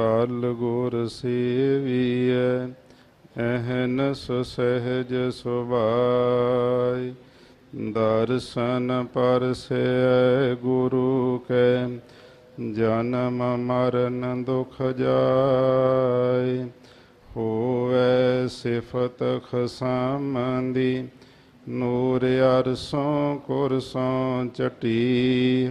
ਕਾਲ ਗੁਰ ਸੇਵੀਐ ਅਹਨਸ ਸਹਿਜ ਸੁਭਾਈ ਦਰਸ਼ਨ ਪਰਸੈ ਗੁਰੂ ਕੈ, ਜਨਮ ਮਰਨ ਦੁਖ ਜਾਏ ਹੋਵੇ ਸਿਫਤ ਖਸਮੰਦੀ, ਨੂਰ ਅਰਸੋਂ ਕੁਰਸੋਂ ਚਟੀ।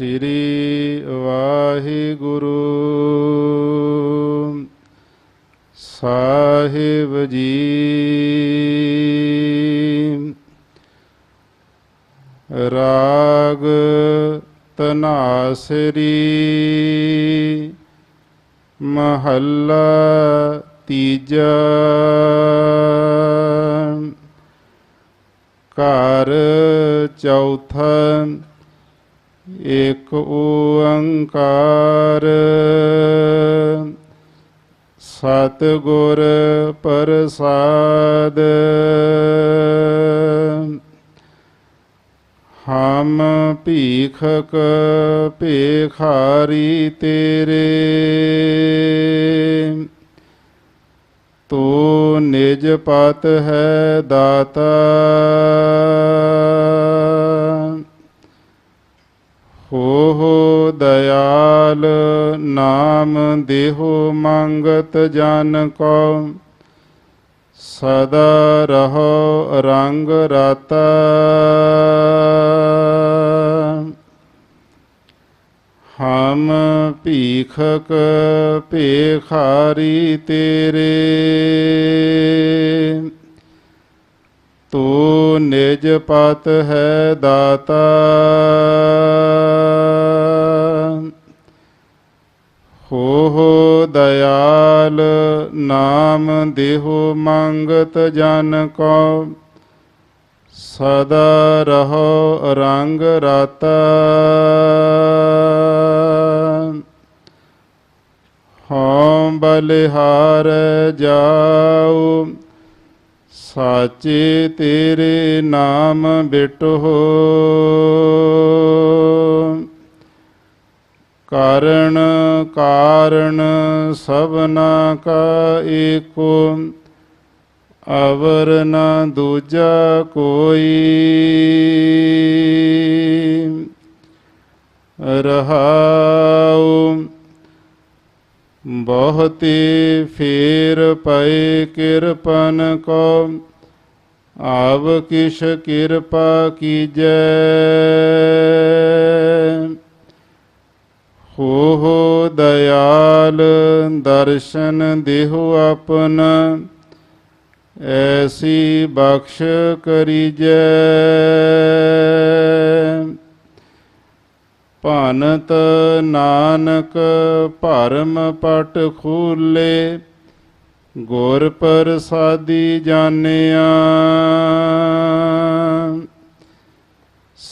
ਸ੍ਰੀ ਵਾਹਿਗੁਰੂ। ਸਾਹਿਬ ਜੀ। ਰਾਗ ਤਨਾਸਰੀ। ਮਹੱਲਾ ਤੀਜਾ। ਘਰ ਚੌਥਾ। ਇਕ ਓੰਕਾਰ। ਸਤ ਗੁਰ ਪ੍ਰਸਾਦ। ਹਮ ਭੀਖਕ ਭੇਖਾਰੀ ਤੇਰੇ। ਤੂੰ ਨਿਜ ਪਤ ਹੈ ਦਾਤਾ। ਨਾਮ ਦੇਹੋ ਮੰਗਤ ਜਨ ਕੋ। ਸਦਾ ਰਹੋ ਰੰਗ ਰਾਤਾ। ਹਮ ਭੀਖਕ ਭੇਖਾਰੀ ਤੇਰੇ। ਤੂੰ ਨਿਜ ਪਤ ਹੈ ਦਾਤਾ। ਨਾਮ ਦੇਹੋ ਮੰਗਤ ਜਨ ਕੋ। ਸਦਾ ਰਹੋ ਰੰਗ ਰਤ। ਹਉ ਬਲਿਹਾਰ ਜਾਉ। ਸਾਚੇ ਤੇਰੇ ਨਾਮ ਬਿਟੋ। ਕਾਰਣ ਕਾਰਣ ਸਭਨਾ ਕਾ ਏਕੋ ਅਵਰ ਨ ਦੂਜਾ ਕੋਈ। ਰਹਾਉ, ਬਹੁਤੇ ਫੇਰ ਪਏ ਕਿਰਪਨ ਕੋ, ਆਵ ਕਿਛ ਕਿਰਪਾ ਕੀਜੈ। ਹੋ ਹੋ ਦਇਆਲ ਦਰਸ਼ਨ ਦੇਹੁ ਆਪਨ, ਐਸੀ ਬਖਸ਼ ਕਰੀਜੈ। ਭਾਨਤ ਨਾਨਕ ਭਰਮ ਪਟ ਖੂਲੇ, ਗੁਰ ਪ੍ਰਸਾਦੀ ਜਾਣਿਆ।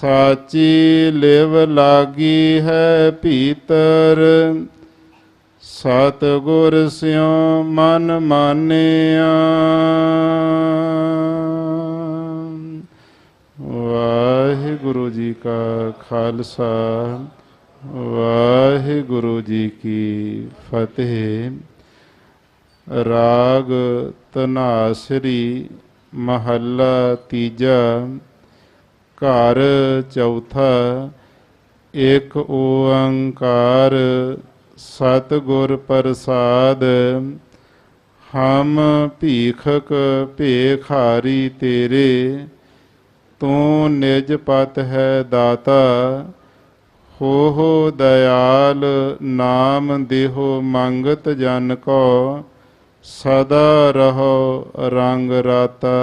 ਸਾਚੀ ਲਿਵ ਲਾਗੀ ਹੈ ਭੀਤਰ ਸਤ ਗੁਰ ਸਿਉ ਮਨ ਮਾਨਿਆ। ਵਾਹਿਗੁਰੂ ਜੀ ਕਾ ਖਾਲਸਾ, ਵਾਹਿਗੁਰੂ ਜੀ ਕੀ ਫਤਿਹ। ਰਾਗ ਤਨਾਸਰੀ ਮਹੱਲਾ ਤੀਜਾ। ਘਰ ਚੌਥਾ ਇੱਕ ਓੰਕਾਰ ਸਤਿਗੁਰ ਪ੍ਰਸਾਦ, ਹਮ ਭੀਖਕ ਭੇਖਾਰੀ ਤੇਰੇ, ਤੂੰ ਨਿਜ ਪਤ ਹੈ ਦਾਤਾ ਹੋ ਹੋ ਦਇਆਲ ਨਾਮ ਦੇਹੋ ਮੰਗਤ ਜਨ ਕੋ, ਸਦਾ ਰਹੋ ਰੰਗ ਰਾਤਾ।